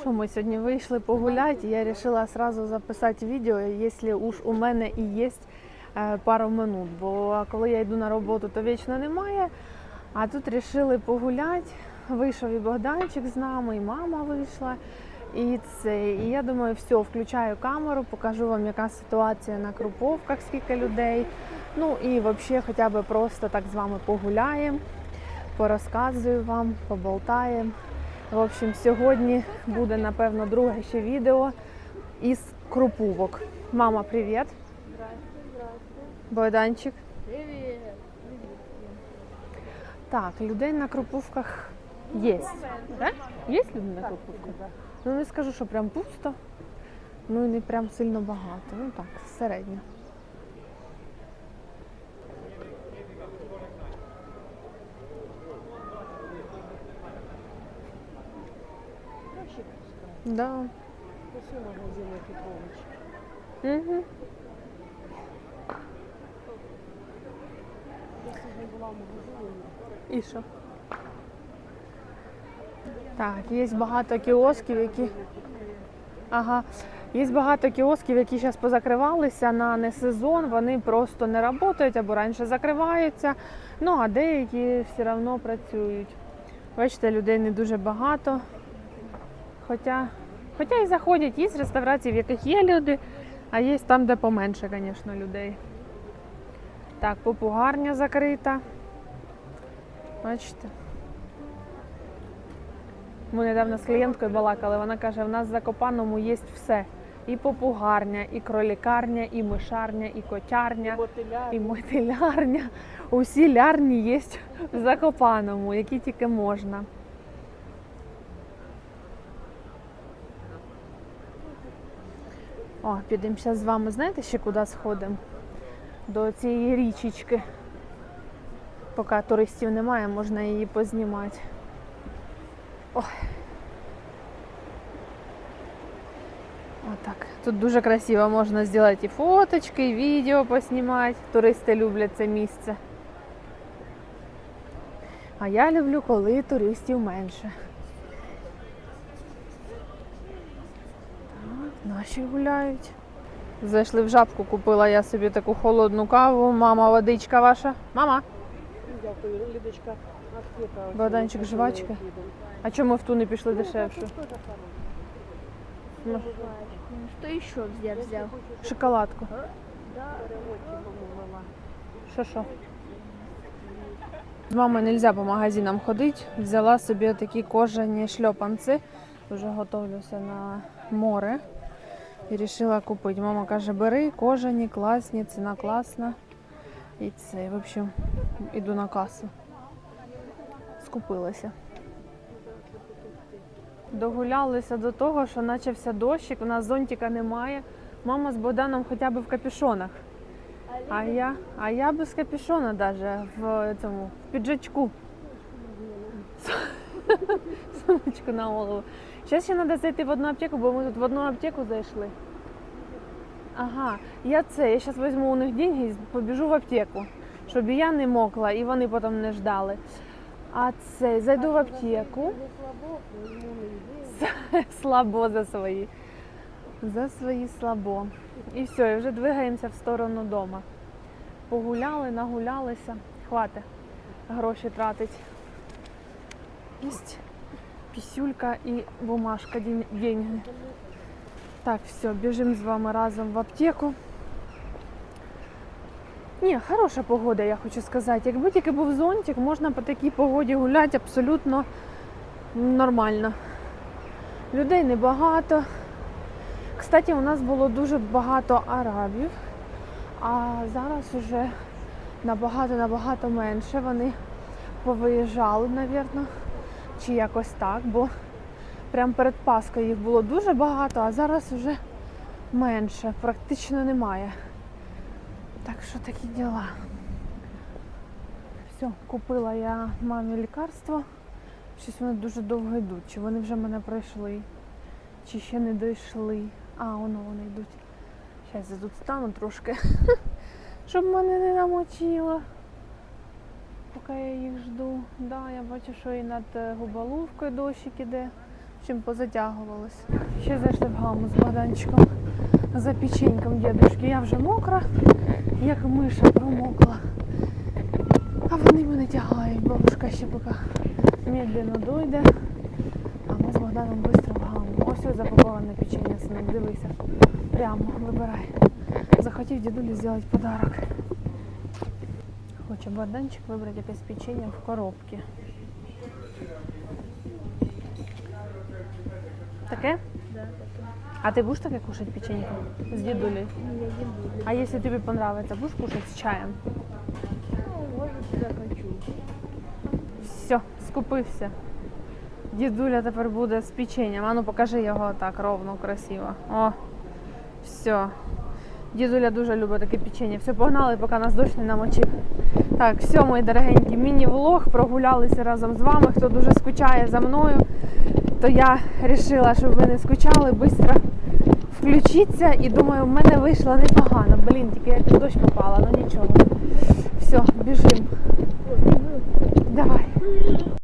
Що ми сьогодні вийшли погуляти, я вирішила одразу записати відео, якщо уж у мене і є е, пару минут. Бо коли я йду на роботу, то вічно немає. А тут вирішили погуляти. Вийшов і Богданчик з нами, і мама вийшла. І це, і я думаю, все, включаю камеру, покажу вам, яка ситуація на Круповках, скільки людей. Ну і взагалі хоча б просто так з вами погуляємо, порозказую вам, поболтаємо. В общем, сьогодні буде, напевно, друге ще відео із Крупувок. Мама, привіт. Богданчик. Привет. Так, людей на Крупувках є. Є люди на Крупувках? Ну не скажу, що прям пусто, ну і не прям сильно багато. Ну так, середньо. Проще пускай. Да. Пошли в магазин Петрович. Угу. Я сьогодні була в магазині. І що? Так, є багато кіосків, які. Ага. Є багато кіосків, які зараз позакривалися на несезон, вони просто не працюють або раніше закриваються. Ну а деякі все одно працюють. Бачите, людей не дуже багато. Хоча, хоча і заходять, є реставрації, в яких є люди, а є там, де поменше, звісно, людей. Так, попугарня закрита. Бачите? Ми недавно з клієнткою балакали, вона каже, в нас в Закопаному є все. І попугарня, і кролікарня, і мишарня, і котярня, і мотилярня. Усі лярні є в Закопаному, які тільки можна. О, підемо зараз з вами, знаєте, ще куди сходимо? До цієї річечки. Поки туристів немає, можна її познімати. Ой. Отак. Тут дуже красиво можна зробити і фоточки, і відео поснімати. Туристи люблять це місце. А я люблю, коли туристів менше. Наші гуляють. Зайшли в жабку, купила я собі таку холодну каву. Мама, водичка ваша. Мама, Дякую, Лідочка. Ось жвачка? а чому в ту не пішли Ну, дешевше? Ну, Что еще я взял? Шоколадку. Що що? З мамою не можна по магазинам ходити. Взяла собі такі кожані шльопанці. Вже готовлюся на море. І вирішила купити. Мама каже, бери кожані, класні, ціна класна. І це, в общем, іду на касу. Скупилася. Догулялися до того, що почався дощик, у нас зонтика немає. Мама з Богданом хоча б в капюшонах. А я, а я без капюшона даже в цьому в піджачку. Сумочку на голову. Зараз ще треба зайти в одну аптеку, бо ми тут в одну аптеку зайшли. Ага, я це, я зараз візьму у них деньги і побіжу в аптеку, щоб і я не мокла, і вони потім не ждали. А це, зайду в аптеку. Слабо за свої. За свої слабо. І все, і вже двигаємося в сторону дома. Погуляли, нагулялися. Хватить гроші тратить. Єсть пісюлька і бумажка, деньги. Так, все, біжимо з вами разом в аптеку. Ні, хороша погода, я хочу сказати. Якби тільки був зонтик, можна по такій погоді гуляти абсолютно нормально. Людей небагато. Кстати, у нас було дуже багато арабів, а зараз вже набагато-набагато менше. Вони повиїжджали, напевно, чи якось так, бо прямо перед Паскою їх було дуже багато, а зараз вже менше, практично немає. Так що такі діла. Все, купила я мамі лікарство. Щось вони дуже довго йдуть. Чи вони вже мене пройшли, чи ще не дійшли. А, воно вони йдуть. Зараз я тут стану трошки, щоб мене не намочило. Поки я їх жду. Да, я бачу, що і над е, губоловкою дощик іде. чим позатягувалось. Ще зайшли в гаму з Богданчиком за печеньком дідушки. Я вже мокра, як миша промокла. А вони мене тягають. Бабушка ще поки медленно дойде. А ми з Богданом швидко в гаму. Ось ось запаковане печення, синок, дивися. Прямо вибирай. Захотів дідулі зробити подарок. Хоче Богданчик вибрати якесь печення в коробці. Таке? Да, А ти будеш таке кушати печенько з дідулею? Я еду. А якщо тобі подобається, будеш кушати з чаєм? Ну. Все, скупився. Дідуля тепер буде з печенням. А ну покажи його так ровно, красиво. О, все. Дідуля дуже любить таке печення. Все погнали, поки нас дощ не намочив. Так, все, мої дорогенькі, міні-влог, прогулялися разом з вами. Хто дуже скучає за мною, то я вирішила, щоб ви не скучали, швидко включіться. І думаю, в мене вийшло непогано. Блін, тільки я під дощ попала, ну нічого. Все, біжимо. Давай.